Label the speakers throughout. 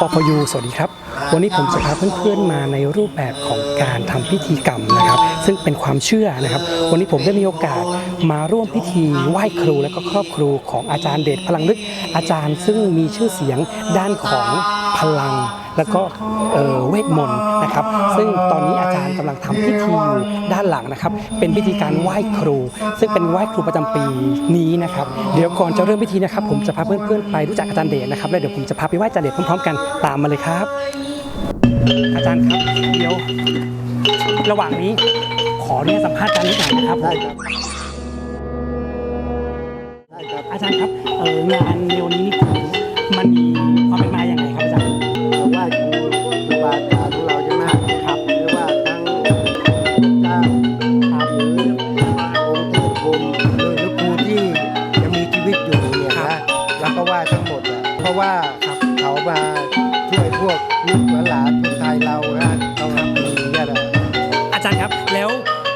Speaker 1: ปพยูสวัสดีครับ วันนี้ผมจะพาเพื่อนๆมาในรูปแบบของการทำพิธีกรรมนะครับ ซึ่งเป็นความเชื่อนะครับ วันนี้ผมได้มีโอกาสมาร่วมพิธีไหว้ครูและก็ครอบครูของอาจารย์เดชพลังลึกอาจารย์ซึ่งมีชื่อเสียงด้านของพลัง แล้วก็เอ่อเวทมนต์นะครับ ซึ่งตอนนี้อาจารย์กำลังทำพิธีอยู่ด้านหลังนะครับ เป็นพิธีการไหว้ครู ซึ่งเป็นไหว้ครูประจำปีนี้นะครับ เดี๋ยวก่อนจะเริ่มพิธีนะครับ ผมจะพาเพื่อนๆไปรู้จักอาจารย์เดชนะครับแล้วเดี๋ยวผมจะพาไปไหว้อาจารย์เดชพร้อมๆกันตามมาเลยครับ อาจารย์ครับเดี๋ยวระหว่างนี้ขอเรียนสัมภาษณ์อาจารย์นิดหน่อยนะครับ
Speaker 2: ได้ครับได้ครับ
Speaker 1: อาจารย์ครับเอองานเดียวนี้นี่คือมันมีความเป็นมาอย่างไร
Speaker 2: ดอะเพราะว่าเขามาช่วยพวกลูกหลานคนไทยเรานะต้องมีเนี่ยแหละ
Speaker 1: อาจารย์ครับแล้ว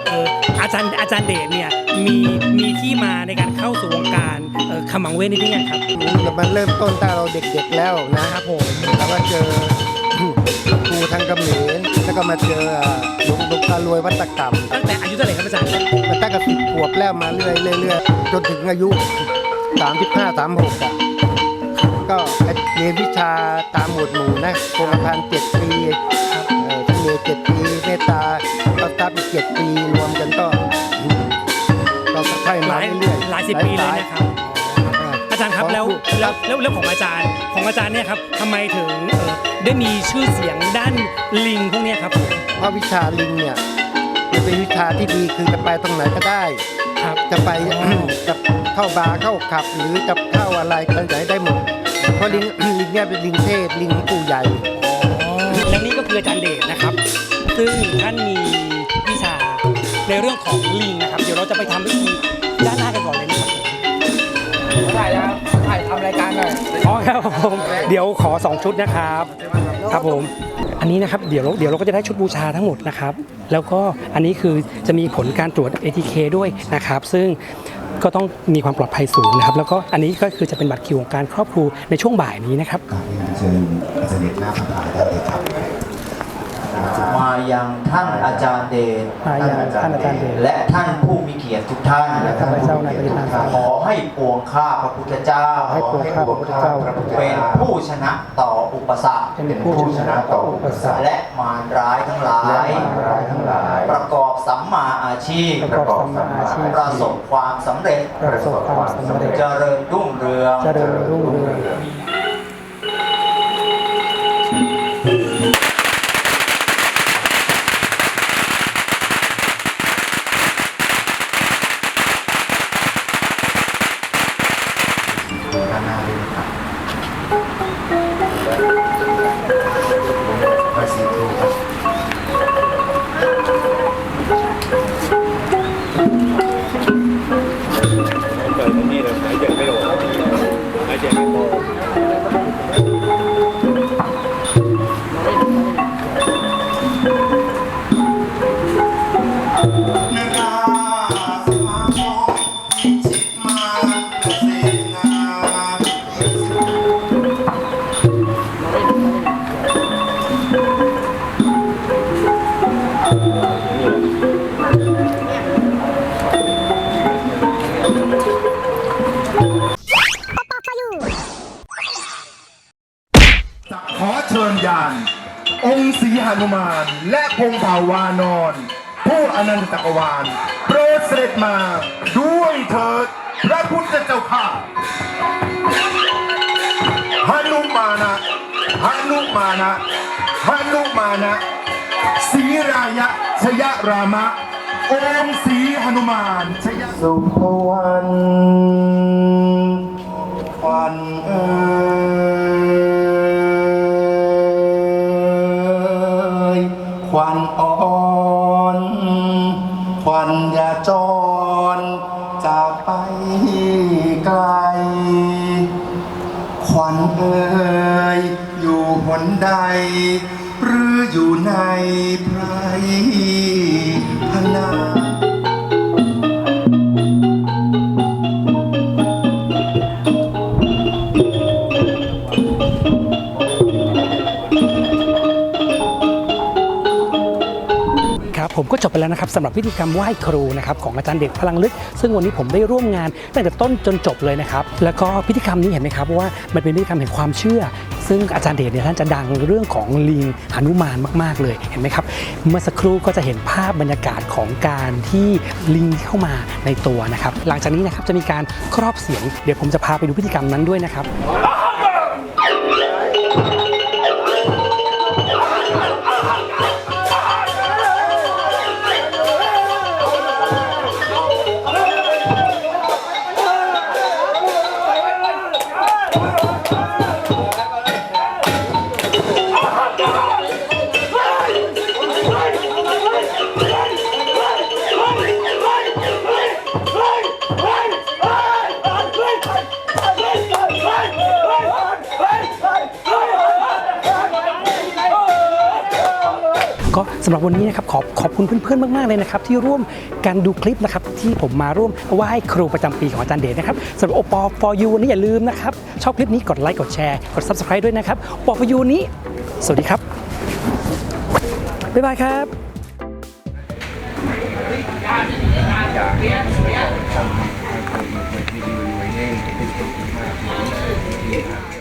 Speaker 1: เอออาจารย์อาจารย์เดชเนี่ยมีมีที่มาในการเข้าสู่วงการเออขมังเวทนี่ได้ไงครับ
Speaker 2: มันเริ่มต้นตั้งเราเด็กๆแล้วนะครับผมแล้วก็เจอครูทางเขมรแล้วก็มาเจอหลวงหลวงตารวยวัตกรรม
Speaker 1: ตั้งแต่อายุเท่าไหร่ครับอาจารย์
Speaker 2: มันตั้งแต่สิบขวบแล้วมาเรื่อยๆเรื่อยๆจนถึงอายุ 35 36อะ ก็เรียนวิชาตามหมวดหมู่นะโครงการเจ็ดปีครับเอ่อที่เรียนเจ็ดปีเมตตาก็ตับอีกเจ็ดปีรวมกันก็อืมก็ค่อยๆ
Speaker 1: ห
Speaker 2: มา
Speaker 1: ลาย
Speaker 2: เรื่อยๆ
Speaker 1: หลายสิบปีเลยนะครับ
Speaker 2: อ่า
Speaker 1: อาจารย์ครับแล้วแล้วแล้วแล้วของอาจารย์ของอาจารย์เนี่ยครับทำไมถึงเอ่อได้มีชื่อเสียงด้านลิงพวกเนี้ยครับผม
Speaker 2: เพราะวิชาลิงเนี่ยมันเป็นวิชาที่ดีคือจะไปตรงไหนก็ได้
Speaker 1: ครับ
Speaker 2: จะไปจะเข้าบาร์เข้าขับหรือจะเข้าอะไรก็ไหนได้หมด เพราะลิง ลิงเนี่ยเป็นลิงเทพลิงปู่ใหญ่
Speaker 1: แล้วนี่ก็คืออาจารย์เดชนะครับ ซึ่งท่านมีวิชาในเรื่องของลิงนะครับ เดี๋ยวเราจะไปทำพิธีด้านหน้ากันก่อนเลยนะครับ
Speaker 2: ถ่ายแล้วถ่ายทำรายการหน่อย
Speaker 1: อ๋อครับผมเดี๋ยวขอ2ชุดนะครับ ครับผม อันนี้นะครับเดี๋ยวเราเดี๋ยวเราก็จะได้ชุดบูชาทั้งหมดนะครับ แล้วก็อันนี้คือจะมีผลการตรวจ ATK ด้วยนะครับ ซึ่ง ก็ต้องมีความปลอดภัยสูงนะครับ แล้วก็อันนี้ก็คือจะเป็นบัตรคิวของการครอบครูในช่วงบ่ายนี้นะครับ
Speaker 3: กราบเรียนเชิญเดชหน้าผ่าได้เลยครับ
Speaker 4: มายังท่านอาจารย์เดช
Speaker 1: มายังท่านอาจารย์เดช
Speaker 4: และท่านผู้มีเกียรติทุกท่าน
Speaker 1: และข้าพเจ้านายปฏิภาณ
Speaker 4: ขอให้ปวงข้าพระพุทธเจ้า
Speaker 1: ให้ปวงข้าพระพุทธเจ้า
Speaker 4: เป็นผู้ชนะต่ออุปสรรค
Speaker 1: เป็นผู้ชนะต่ออุปสรรค
Speaker 4: และมารร้ายทั้งหลายประกอบสัมมาอาชีพ
Speaker 1: ประกอบสัมมาอาชีพ
Speaker 4: ประสบความสำเร็จ
Speaker 1: ประสบความสำเร็จ
Speaker 4: เจริญรุ่งเรือง
Speaker 1: เจริญรุ่งเรือง
Speaker 5: ขอเชิญยาน องค์ศรีหนุมาน และพงเผ่าวานอนผู้อนันตจักรวาลโปรดเสด็จมาด้วยเถิดพระพุทธเจ้าข้าหนุมานะหนุมานะหนุมานะศรีรายะชยรามะ องค์ศรีหนุมานชย
Speaker 2: สุภวรรณควันเอ่ยควันอ่อนควันยาจรจากไปไกล ขวัญเอ่ยอยู่หนใด หรืออยู่ในไพร
Speaker 1: ผมก็จบไปแล้วนะครับสำหรับพิธีกรรมไหว้ครูนะครับของอาจารย์เด็กพลังลึก ซึ่งวันนี้ผมได้ร่วมงานตั้งแต่ต้นจนจบเลยนะครับแล้วก็พิธีกรรมนี้เห็นไหมครับว่ามันเป็นพิธีกรรมแห่งความเชื่อ ซึ่งอาจารย์เดชเนี่ยท่านจะดังเรื่องของลิงหนุมานมาก ๆ เลยเห็นไหมครับ เมื่อสักครู่ก็จะเห็นภาพบรรยากาศของการที่ลิงเข้ามาในตัวนะครับ หลังจากนี้นะครับจะมีการครอบเสียง เดี๋ยวผมจะพาไปดูพิธีกรรมนั้นด้วยนะครับ สำหรับวันนี้นะครับขอบขอบคุณเพื่อนๆมากๆเลยนะครับที่ร่วมกันดูคลิปนะครับที่ผมมาร่วมไหว้ครูประจำปีของอาจารย์เดชนะครับสำหรับโอปอ for you วันนี้อย่าลืมนะครับชอบคลิปนี้กดไลค์กดแชร์กด subscribe ด้วยนะครับโอปอ for you นี้ สวัสดีครับบ๊ายบายครับ
Speaker 3: วิดีโอไว้ให้เป็นคนมากที่